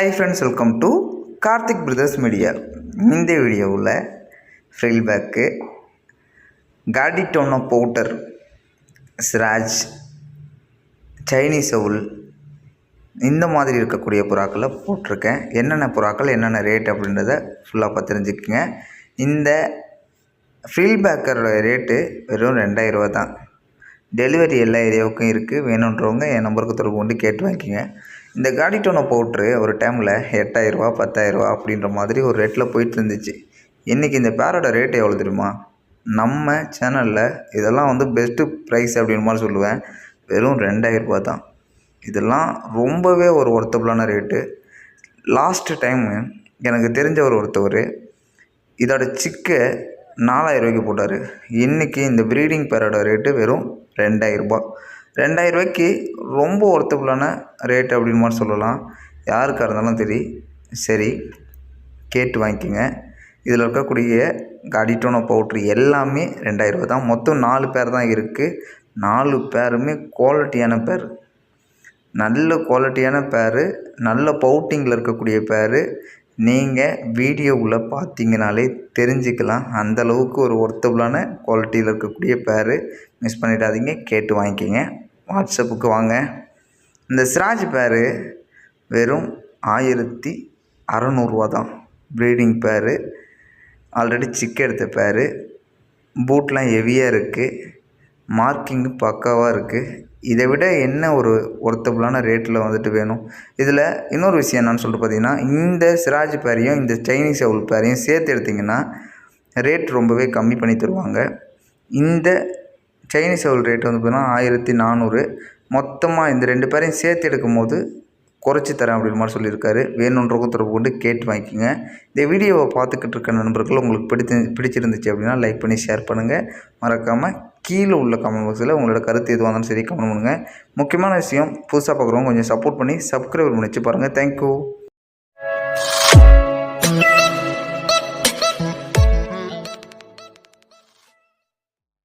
Hi friends welcome to Karthik brothers media இந்த வீடியோவில் ஃப்ரில் பேக்கு காடிட்டோனோ பவுடர் சிராஜ் சைனீஸ் அவுல் இந்த மாதிரி இருக்கக்கூடிய புறாக்களை போட்டிருக்கேன். என்னென்ன புறாக்கள் என்னென்ன ரேட் அப்படின்றத ஃபுல்லாக பார்த்து தெரிஞ்சுக்கோங்க இந்த ஃப்ரில் பேக்கரோட ரேட்டு வெறும் ரெண்டாயிரரூவா தான் டெலிவரி எல்லா ஏரியாவுக்கும் இருக்குது வேணுன்றவங்க என் நம்பருக்கு தொடர்பு கொண்டு கேட்டு வாங்கிக்கோங்க. இந்த காடிட்டோனை பவுட்ரு ஒரு டைமில் எட்டாயிரரூவா பத்தாயிரரூவா அப்படின்ற மாதிரி ஒரு ரேட்டில் போயிட்டு இருந்துச்சு இன்றைக்கி இந்த பேரோட ரேட் எவ்வளோ தெரியுமா? நம்ம சேனலில் இதெல்லாம் வந்து பெஸ்ட்டு ப்ரைஸ் அப்படின்ற மாதிரி சொல்லுவேன். வெறும் ரெண்டாயிரரூபா தான். இதெல்லாம் ரொம்பவே ஒரு ஒர்த்தபுளான ரேட்டு லாஸ்ட்டு டைமு எனக்கு தெரிஞ்சவர் ஒருத்தவர் இதோட சிக்கை நாலாயிரம் ரூபாய்க்கு போட்டார். இன்றைக்கி இந்த ப்ரீடிங் பேரோட ரேட்டு வெறும் ரெண்டாயிரரூபா. ரெண்டாயிரம் ரூபாய்க்கு ரொம்ப ஒர்த்தபுளான ரேட் அப்படின்னு மாதிரி சொல்லலாம். யாருக்காக இருந்தாலும் சரி சரி கேட்டு வாங்கிக்கோங்க. இதில் இருக்கக்கூடிய காடிட்டோனோ பவுட்ரு எல்லாமே ரெண்டாயிரரூபா தான். மொத்தம் நாலு பேர் தான் இருக்குது நாலு பேருமே குவாலிட்டியான பேர் நல்ல குவாலிட்டியான பேர் நல்ல பவுட்டிங்கில் இருக்கக்கூடிய பேர் நீங்கள் வீடியோவில் பார்த்தீங்கனாலே தெரிஞ்சுக்கலாம். அந்த அளவுக்கு ஒரு ஒர்த்தபுளான குவாலிட்டியில் இருக்கக்கூடிய பேர் மிஸ் பண்ணிடாதீங்க. கேட்டு வாங்கிக்கிங்க. வாட்ஸ்அப்புக்கு வாங்க. இந்த சிராஜ் பேர் வெறும் ஆயிரத்தி அறநூறுவா தான். ப்ரீடிங் பேர் ஆல்ரெடி சிக் எடுத்த பேர் பூட்லாம் ஹெவியாக இருக்குது மார்க்கிங்கும் பக்காவாக இருக்குது இதை விட என்ன ஒரு ஒர்த்தபுளான ரேட்டில் வந்துட்டு வேணும்? இதில் இன்னொரு விஷயம் என்னென்னு சொல்லிட்டு பார்த்தீங்கன்னா இந்த சிராஜ் பேரையும் இந்த சைனீஸ் அவுல் பேரையும் சேர்த்து எடுத்திங்கன்னா ரேட் ரொம்பவே கம்மி பண்ணி தருவாங்க. இந்த சைனீஸ் அவுல் ரேட் வந்து பார்த்தீங்கன்னா ஆயிரத்தி நானூறு. மொத்தமாக இந்த ரெண்டு பேரையும் சேர்த்து எடுக்கும்போது குறைச்சி தரேன் அப்படின்ற மாதிரி சொல்லியிருக்காரு. வேணுன்றவங்க தொடர்பு கொண்டு கேட்டு வாங்கிக்கோங்க. இந்த வீடியோவை பார்த்துக்கிட்டு இருக்க நண்பர்கள் உங்களுக்கு பிடித்து பிடிச்சிருந்துச்சு அப்படின்னா லைக் பண்ணி ஷேர் பண்ணுங்கள் மறக்காமல் கீழே உள்ள கமெண்ட் பாக்ஸில் உங்களோட கருத்து எதுவாக இருந்தாலும் சரி கமெண்ட் பண்ணுங்கள் முக்கியமான விஷயம் புதுசாக பார்க்குறவங்க கொஞ்சம் சப்போர்ட் பண்ணி சப்ஸ்கிரைபர் பண்ணி வச்சு பாருங்கள் தேங்க்யூ